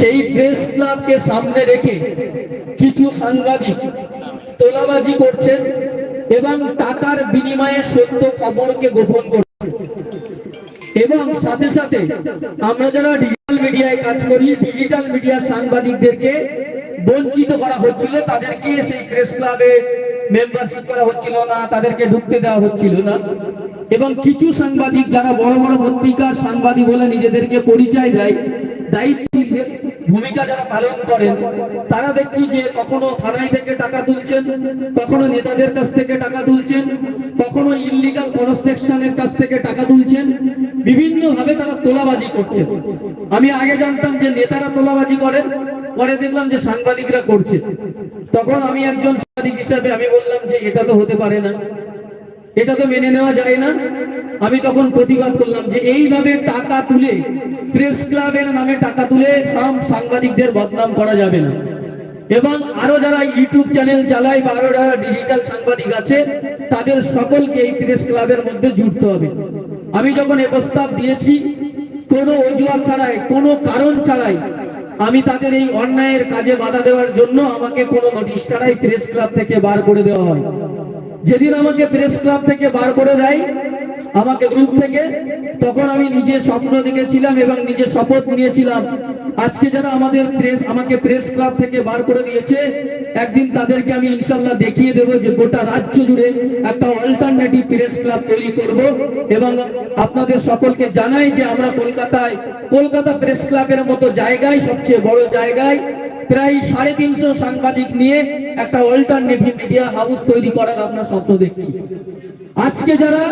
সেই প্রেস ক্লাবকে সামনে রেখে কিছু সাংবাদিক তোলাবাজি করছেন এবং টাকার বিনিময়ে সত্য খবরকে গোপন করছেন। এবং সাথে সাথে আমরা যারা ডিজিটাল মিডিয়ায় কাজ করি ডিজিটাল মিডিয়ার সাংবাদিকদেরকে বঞ্চিত করা হচ্ছিল, তাদেরকে সেই প্রেস ক্লাবে মেম্বারশিপ করা হচ্ছিল না, তাদেরকে ঢুকতে দেওয়া হচ্ছিল না। এবং কিছু সাংবাদিক, যারা বড় বড় পত্রিকার সাংবাদিক বলে নিজেদেরকে পরিচয় দেয় দায়িত্ব ভূমিকা যারা পালন করেন, তারা দেখছি যে কখনো থানায় থেকে টাকা তুলছেন, কখনো নেতাদের কাছ থেকে টাকা তুলছেন, কখনো ইলিগাল কনস্ট্রাকশনের কাছ থেকে টাকা তুলছেন বিভিন্ন ভাবে তারা তোলাবাজি করছেন। আমি আগে জানতাম যে নেতারা তোলাবাজি করেন পরে দেখলাম যে সাংবাদিকরা করছে। তখন আমি একজন সাংবাদিক হিসাবে আমি বললাম যে এটা তো হতে পারে না, এটা তো মেনে নেওয়া যায় না। আমি তখন প্রতিবাদ করলাম যে এইভাবে টাকা তুলে প্রেস ক্লাবের নামে টাকা তুলে সব সাংবাদিকদের বদনাম করা যাবে না। এবং আরও যারা ইউটিউব চ্যানেল চালায় বা আরও যারা ডিজিটাল সাংবাদিক আছে, তাদের সকলকে এই প্রেস ক্লাবের মধ্যে জুড়তে হবে। আমি যখন এ প্রস্তাব দিয়েছি, কোনো অজুহাত ছাড়াই, কোনো কারণ ছাড়াই, আমি তাদের এই অন্যায়ের কাজে বাধা দেওয়ার জন্য আমাকে কোনো নোটিশ ছাড়াই প্রেস ক্লাব থেকে বার করে দেওয়া হয়। যেদিন আমাকে প্রেস ক্লাব থেকে বার করে দেয় আমাকে গ্রুপ থেকে, তখন আমি নিজে স্বপ্ন দেখেছিলাম এবং নিজে শপথ নিয়েছিলাম। আজকে যারা আমাদের প্রেস আমাকে প্রেস ক্লাব থেকে বার করে দিয়েছে, একদিন তাদেরকে আমি ইনশাল্লাহ দেখিয়ে দেব যে গোটা রাজ্য জুড়ে একটা অল্টারনেটিভ প্রেস ক্লাব তৈরি করব এবং আপনাদের সকলকে জানাই যে আমরা কলকাতায়, কলকাতা প্রেস ক্লাবের মতো জায়গায়, সবচেয়ে বড় জায়গায় প্রায় সাড়ে তিনশো সাংবাদিক নিয়ে একটা অল্টারনেটিভ মিডিয়া হাউস তৈরি করার আমরা স্বপ্ন দেখছি। আজকে যারা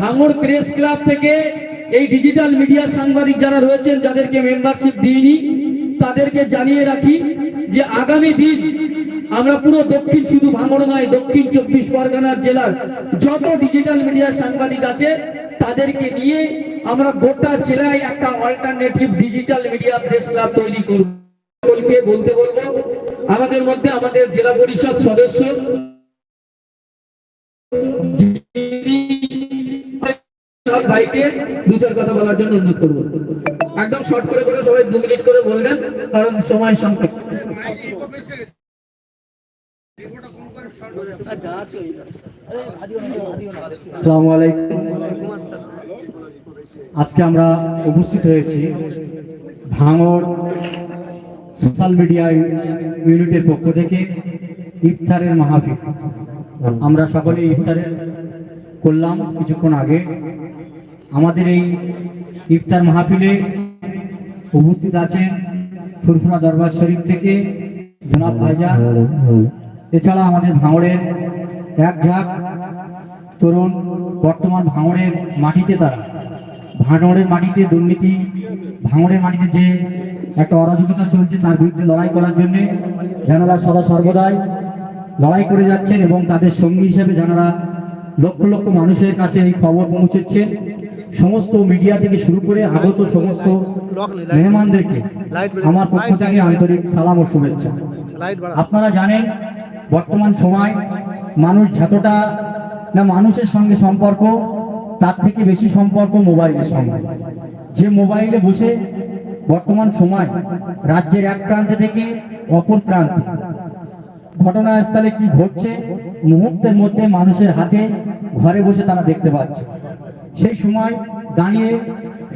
ভাঙড় প্রেস ক্লাব থেকে এই ডিজিটাল মিডিয়া সাংবাদিক যারা রয়েছেন, যাদেরকে মেম্বারশিপ দিইনি, তাদেরকে জানিয়ে রাখি যে আগামী দিন আমরা পুরো দক্ষিণ, শুধু ভাঙড় নয়, দক্ষিণ চব্বিশ পরগনার জেলার যত ডিজিটাল মিডিয়া সাংবাদিক আছে, তাদেরকে নিয়ে আমরা গোটা জেলায় একটা alternative digital media press club তৈরি করব। সকলকে বলতে বলব, আমাদের মধ্যে আমাদের জেলা পরিষদ সদস্য ভাইকে কথা বলার জন্য একদম করে করে সবাই করে বলবেন, কারণ আজকে আমরা উপস্থিত হয়েছি ভাঙড় সোশ্যাল মিডিয়া ইউনিটের পক্ষ থেকে ইফতারের মাহফিল। আমরা সকলে ইফতারের করলাম কিছুক্ষণ আগে। আমাদের এই ইফতার মাহফিলে উপস্থিত আছেন ফুরফুরা দরবার শরীফ থেকে জনাব ভাইজান এছাড়া আমাদের ভাঙড়ের এক ঝাঁক তরুণ বর্তমান ভাঙড়ের মাটিতে তারা। ভাঙড়ের মাটিতে দুর্নীতি, ভাঙড়ের মাটিতে যে একটা অরাজকতা চলছে তার বিরুদ্ধে লড়াই করার জন্যে যারা সদা সর্বদাই লড়াই করে যাচ্ছেন এবং তাদের সঙ্গী হিসেবে জানারা লক্ষ লক্ষ মানুষের কাছে এই খবর পৌঁছেছেন সমস্ত মিডিয়া থেকে শুরু করে আগত সমস্ত মেহমানদেরকে আমার পক্ষ থেকে আন্তরিক সালাম ও শুভেচ্ছা। আপনারা জানেন, বর্তমান সময় মানুষ যতটা না মানুষের সঙ্গে সম্পর্ক, তার থেকে বেশি সম্পর্ক মোবাইলের সঙ্গে। যে মোবাইলে বসে বর্তমান সময় রাজ্যের এক প্রান্ত থেকে অপর প্রান্তে ঘটনাস্থলে কি ঘটছে, মুহূর্তের মধ্যে মানুষের হাতে ঘরে বসে তারা দেখতে পাচ্ছে। সেই সময় দাঁড়িয়ে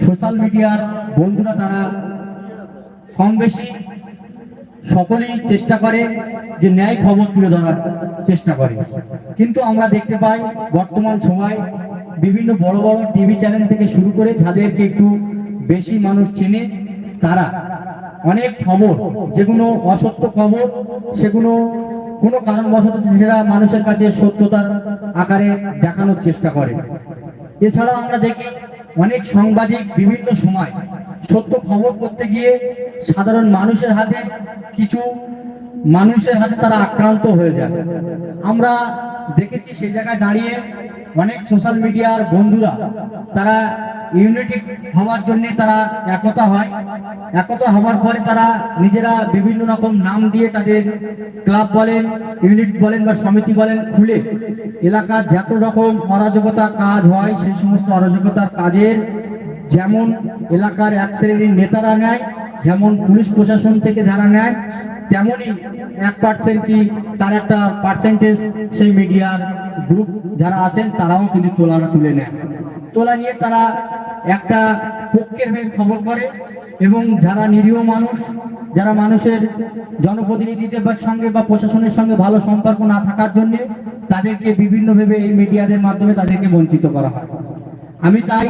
সোশ্যাল মিডিয়ার বন্ধুরা তারা কম বেশি সকলেই চেষ্টা করে যে ন্যায় খবর তুলে ধরার চেষ্টা করে। কিন্তু আমরা দেখতে পাই বর্তমান সময় বিভিন্ন বড় বড় টিভি চ্যানেল থেকে শুরু করে যাদেরকে একটু বেশি মানুষ চেনে তারা। অনেক খবর, যেগুলো অসত্য খবর, সেগুলো কোনো কারণবশত যেটা মানুষের কাছে সত্যতার আকারে দেখানোর চেষ্টা করে। এছাড়া আমরা দেখি অনেক সাংবাদিক বিভিন্ন সময় সত্য খবর করতে গিয়ে সাধারণ মানুষের হাতে কিছু মানুষের হাতে তারা আক্রান্ত হয়ে যায়। আমরা দেখেছি সেই জায়গায় দাঁড়িয়ে অনেক সোশ্যাল মিডিয়ার বন্ধুরা তারা ইউনিটি হওয়ার জন্য তারা একতা হয়। একতা হওয়ার পরে তারা নিজেরা বিভিন্ন রকম নাম দিয়ে তাদের ক্লাব বলেন ইউনিট বলেন বা সমিতি বলেন খুলে এলাকার যত রকম অরাজকতা কাজ হয়, সেই সমস্ত অরাজকতার কাজের যেমন এলাকার এক শ্রেণির নেতারা নেয়, যেমন পুলিশ প্রশাসন থেকে যারা নেয় তেমনই এক পার্সেন্ট কি তার একটা পার্সেন্টেজ সেই মিডিয়ার গ্রুপ যারা আছেন, তারাও কিন্তু তোলাটা তুলে নেয়। তোলা নিয়ে তারা একটা পক্ষের হয়ে খবর করে এবং যারা নিরীহ মানুষ, যারা মানুষের জনপ্রতিনিধিদের সঙ্গে বা প্রশাসনের সঙ্গে ভালো সম্পর্ক না থাকার জন্য তাদেরকে বিভিন্ন বিভিন্নভাবে এই মিডিয়াদের মাধ্যমে তাদেরকে বঞ্চিত করা হয়। আমি তাই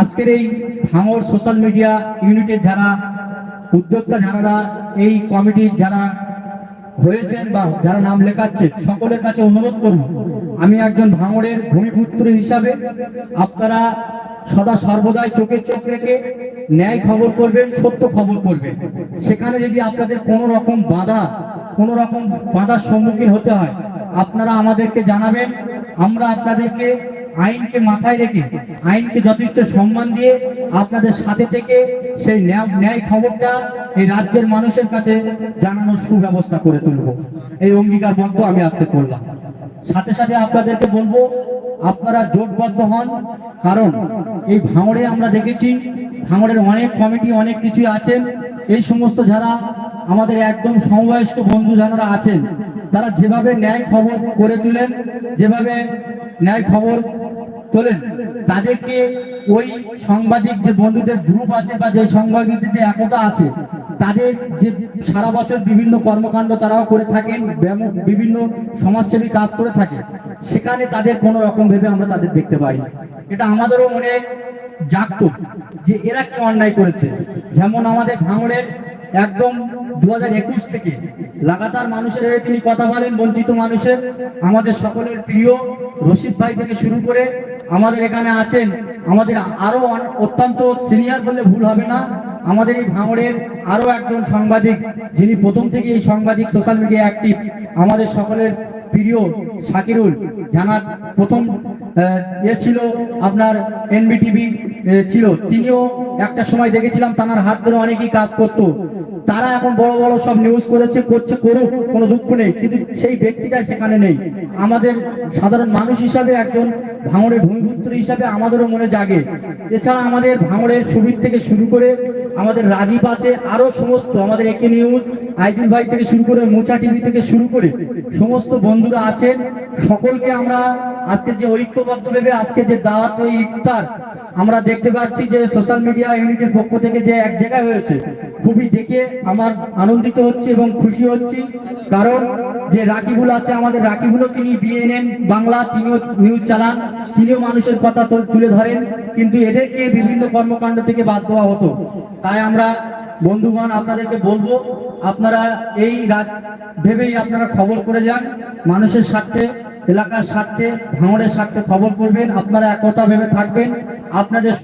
আজকের এই ভাঙর সোশ্যাল মিডিয়া ইউনিটের যারা, উদ্যোক্তা যারা এই কমিটির যারা হয়েছেন বা যারা নাম লেখাচ্ছেন, সকলের কাছে অনুরোধ করব, আমি একজন ভাঙড়ের ভূমিপুত্র হিসাবে আপনারা সদা সর্বদাই চোখে চোখ রেখে ন্যায় খবর করবেন, সত্য খবর করবেন। সেখানে যদি আপনাদের কোনো রকম বাধা, কোনো রকম বাধার সম্মুখীন হতে হয় আপনারা আমাদেরকে জানাবেন, আমরা আপনাদেরকে আইনকে মাথায় রেখে, আইনকে যথেষ্ট সম্মান দিয়ে আপনাদের সাথে থেকে সেই ন্যায়- খবরটা এই রাজ্যের মানুষের কাছে জানানোর সুব্যবস্থা করে তুলব। এই অঙ্গীকারবদ্ধ আমি আজকে করলাম। সাথে সাথে আপনাদেরকে বলব, আপনারা জোটবদ্ধ হন, কারণ এই ভাঙড়ে আমরা দেখেছি, ভাঙড়ের অনেক কমিটি, অনেক কিছু আছেন। এই সমস্ত যারা আমাদের একদম সমবয়স্ক বন্ধু যারা আছেন তারা যেভাবে ন্যায় খবর করে তুলেন, যেভাবে ন্যায় খবর তোলেন, তাদেরকে ওই সাংবাদিক যে বন্ধুদের গ্রুপ আছে বা যে সাংবাদিকদের যে একতা আছে, তাদের যে সারা বছর বিভিন্ন কর্মকাণ্ড তারাও করে থাকেন বিভিন্ন সমাজসেবী কাজ করে থাকে, সেখানে তাদের কোনো রকম ভেবে আমরা তাদের দেখতে পাই না। এটা আমাদেরও মনে জাগত যে এরা কি অন্যায় করেছে যেমন আমাদের ভাঙড়ের একদম দু থেকে লাগাতার মানুষের হয়ে তিনি কথা বলেন, বঞ্চিত মানুষের, আমাদের সকলের প্রিয় রশিদ ভাই থেকে শুরু করে আমাদের এখানে আছেন, আমাদের আরও অত্যন্ত সিনিয়র বললে ভুল হবে না, আমাদের এই ভাঙড়ের আরও একজন সাংবাদিক, যিনি প্রথম থেকে এই সাংবাদিক সোশ্যাল মিডিয়া অ্যাক্টিভ আমাদের সকলের প্রিয় শাকিরুল, জানার প্রথম ইয়ে ছিল আপনার এনবিটিভি ছিল। তিনিও একটা সময় দেখেছিলাম, তানার হাত ধরে অনেকেই কাজ করতো। তারা এখন বড় বড় সব নিউজ করেছে, করছে, করুক, কোনো দুঃখ নেই। কিন্তু সেই ব্যক্তিটা সেখানে নেই। আমাদের সাধারণ মানুষ হিসাবে একজন ভাঙড়ের ভূমিপুত্র হিসাবে আমাদেরও মনে জাগে। এছাড়া আমাদের ভাঙড়ের সুবির থেকে শুরু করে আমাদের রাজীব আছে আরও সমস্ত আমাদের একে নিউজ, আইজুল ভাই থেকে শুরু করে মোচা টিভি থেকে শুরু করে সমস্ত বন্ধুরা আছেন। সকলকে আমরা আজকে যে ঐক্যবদ্ধ ভেবে আজকে যে দাওয়াত ইফতার আমরা দেখতে পাচ্ছি যে সোশ্যাল মিডিয়া ইউনিটের পক্ষ থেকে যে এক জায়গায় হয়েছে। খুবই দেখে আমার আনন্দিত হচ্ছে এবং খুশি হচ্ছি। কারণ যে রাকিবুল আছে, আমাদের রাকিবুলও তিনি বিএনএন বাংলা, তিনিও নিউজ চালান, তিনিও মানুষের কথা তুলে ধরেন। কিন্তু এদেরকে বিভিন্ন কর্মকাণ্ড থেকে বাদ দেওয়া হতো। তাই আমরা, বন্ধুগণ, আপনাদেরকে বলব, আপনারা এই রাত ভেবেই আপনারা খবর করে যান। মানুষের স্বার্থে, এলাকার স্বার্থে, ভাঙড়ের স্বার্থে খবর করবেন। আপনারা একতা ভেবে থাকবেন। আপনাদের